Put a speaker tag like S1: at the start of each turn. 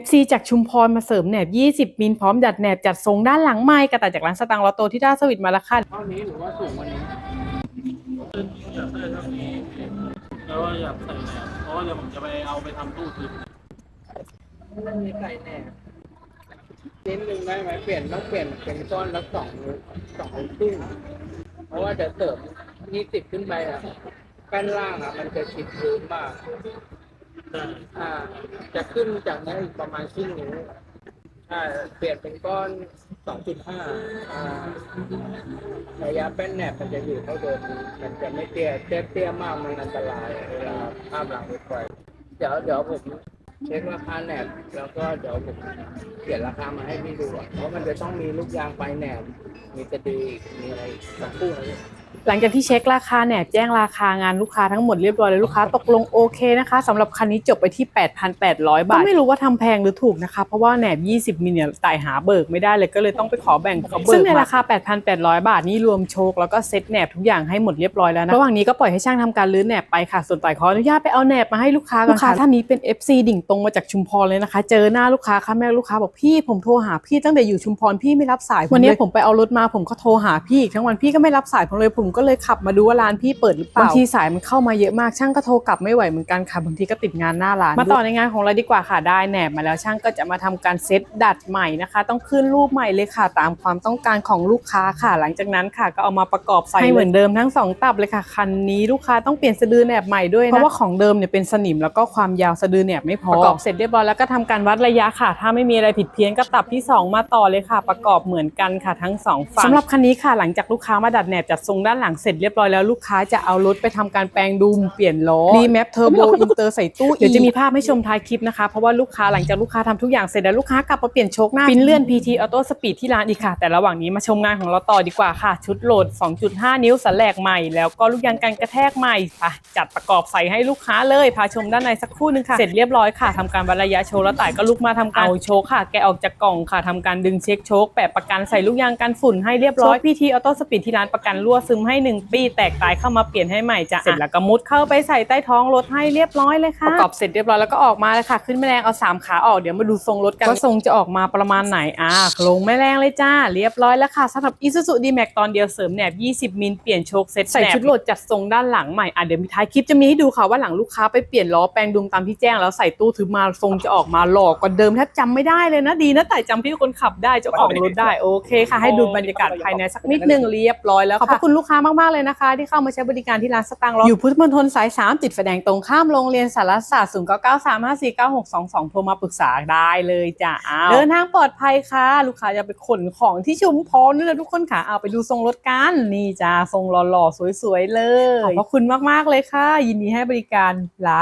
S1: FC จากชุมพรมาเสริมแหนบ 20 มิลพร้อมดัดแหนบจัดทรงด้านหลังไม้กระต่ายจากร้านสตังค์ลอตโตที่ด้าสวิตมาล้วค่ะ
S2: เท่านี้หรือว่าสูงกว่านี้อยากได้เท่านี้แล้วก็อยากใส่แหนบเพราะว่าเดี๋ยวผมจะไปเอาไปทำตู้ทึบ
S3: มีใส่แหนบชิ้นหนึ่งได้ไหมเปลี่ยนต้องเปลี่ยนเป็นก้อนละสองสองครึ่งเพราะว่าเดี๋ยวเสริมยี่สิบขึ้นไปอะแป้นล่างอะมันจะชิดพื้นมาก อ่า จะขึ้นจากนี้อีกประมาณครึ่งนิ้วอ่าเปลี่ยนเป็นก้อนสองจุดห้าอ่าระยะแป้นแหนบมันจะอยู่เท่าเดิมมันจะไม่เตี้ยเตี้ยเตี้ยมากมันอันตรายเวลาข้ามหลังรถไฟเดี๋ยวเดี๋ยวผมเช็คราคาแหนบแล้วก็เดี๋ยวผมเขียนราคามาให้พี่ดูอะเพราะมันจะต้องมีลูกยางปลายแหนบมีสะดีมีอะไรสักคู่นะ
S1: หลังจากที่เช็คราคาแหนบแจ้งราคางานลูกค้าทั้งหมดเรียบร้อยเลยลูกค้าตกลงโอเคนะคะสำหรับคันนี้จบไปที่ 8,800 บาทก็ไม่รู้ว่าทำแพงหรือถูกนะคะ เพราะว่าแหนบ 20มิลเนี่ยจ่ายหาเบิกไม่ได้เลยก็เลยต้องไปขอแบ่งเขาเบิกซึ่งในราคา 8,800 บาทนี่รวมโชคแล้วก็เซ็ตแหนบทุกอย่างให้หมดเรียบร้อยแล้วนะระหว่างนี้ก็ปล่อยให้ช่างทำการรื้อแหนบไปค่ะส่วนต่อยขออนุญาตไปเอาแหนบมาให้ลูกค้าก่อนค่ะลูกค้าท่านนี้เป็น FC ดิ่งตรงมาจากชุมพรเลยนะคะ เจอหน้าลูกค้าค่ะแม่ลูกค้าบอกพี่ผมโทรหาพี่ตั้งแต่อยู่ชุมพรพี่ไม่รับสายวันนี้ผมไปเอารถมาผมก็โทรหาพี่อีกทั้งวันพี่ก็ไม่รับสายผมเลยผมก็เลยขับมาดูว่าร้านพี่เปิดหรือเปล่าบางทีสายมันเข้ามาเยอะมากช่างก็โทรกลับไม่ไหวเหมือนกันค่ะบางทีก็ติดงานหน้าร้านมาต่อในงานของเราดีกว่าค่ะได้แหนบมาแล้วช่างก็จะมาทำการเซตดัดใหม่นะคะ ต้องขึ้นรูปใหม่เลยค่ะ ตามความต้องการของลูกค้าค่ะ หลังจากนั้นค่ะก็เอามาประกอบใส่ให้เหมือนเดิมทั้งสองตับเลยค่ะคันนี้ลูกค้าต้องเปลี่ยนสะดือแหนบใหม่ด้วยนะเพราะว่าของเดิมเนี่ยเป็นสนิมแล้วก็ความยาวสะดือแหนบไม่พอประกอบเสร็จเรียบร้อยแล้วก็ทำการวัดระยะค่ะ ถ้าไม่มีอะไรผิดเพี้ยนก็ตับที่สองมาต่อเลยค่ะ ประกอบเหมือนกันค่ะทั้งสองฝั่งสำหรับคันนี้ค่ะหลังจากลูกค้ามาดัดแหนบจัดทรงด้านหลังเสร็จเรียบร้อยแล้วลูกค้าจะเอารถไปทำการแปลงดุมเปลี่ยนล้อรีแมปเทอร์โบอินเตอร์ใส่ตู้เดี๋ยวจะมีภาพให้ชมท้ายคลิปนะคะ เพราะว่าลูกค้าหลังจากลูกค้าทำทุกอย่างเสร็จแล้วลูกค้ากลับมาเปลี่ยนโชคหน้าฟินเลื่อน PT Auto Speed ที่ร้านอีกค่ะ แต่ระหว่างนี้มาชมงานของเราต่อดีกว่าค่ะ ชุดโหลด 2.5 นิ้วสันแหลกใหม่ แล้วก็ลูกยางกันกระแทกใหม่ค่ะจัดประกอบใส่ให้ลูกค้าเลยพาชมด้านในสักครู่หนึงค่ะเสร็จเรียบร้อยค่ะทำการวัดระยะโชว์แล้วต่ายก็ลุกมาทำการเอาโชคค่ะ แกะออกจากกล่องค่ะทำการดึงเช็คโชคแปะประกันใส่ลูกยางกันฝุ่นให้เรียบร้อย PT Auto Speed ที่ร้านประกันรั่วซึมให้หนึ่งปีแตกตายเข้ามาเปลี่ยนให้ใหม่จะเสร็จแล้วก็มุดเข้าไปใส่ใต้ท้องรถให้เรียบร้อยเลยค่ะประกอบเสร็จเรียบร้อยแล้วก็ออกมาเลยค่ะขึ้นแม่แรงเอาสามขาออกเดี๋ยวมาดูทรงรถกันว่าทรงจะออกมาประมาณไหนอ่าลงแม่แรงเลยจ้า เรียบร้อยแล้วค่ะสำหรับ Isuzu D-Max ตอนเดียวเสริมแหนบ 20 มิลเปลี่ยนโชคเซ็ตใส่ชุดโหลดจัดทรงด้านหลังใหม่อะเดี๋ยวมีท้ายคลิปจะมีให้ดูค่ะว่าหลังลูกค้าไปเปลี่ยนล้อแปลงดุมตามที่แจ้งแล้วใส่ตู้ถือมาทรงจะออกมาหลอกกว่าเดิมแทบจำไม่ได้เลยนะดีนะแต่จำพี่คนขับได้เจ้าของรถได้โอเคค่ะ ให้ดูบรรยากาศภายในสักนิดนึงเรียบร้อยแล้วค่ะขอบพระคุณลูกค้ามากๆเลยนะคะ ที่เข้ามาใช้บริการที่ร้านสตางค์รออยู่พุทธมณฑลสาย3ติดไฟแดงตรงข้ามโรงเรียนสารศาสตร์0 9 9 3 5 4 9 6 2 2โทรมาปรึกษาได้เลยจ้ะอ้าวเดินทางปลอดภัยค่ะ ลูกค้าจะไปขนของที่ชุมพรนี่แหละทุกคนค่ะเอาไปดูทรงรถกันนี่จ้าทรงหล่อๆสวยๆเลยขอบพระคุณมากๆเลยค่ะ ยินดีให้บริการรัก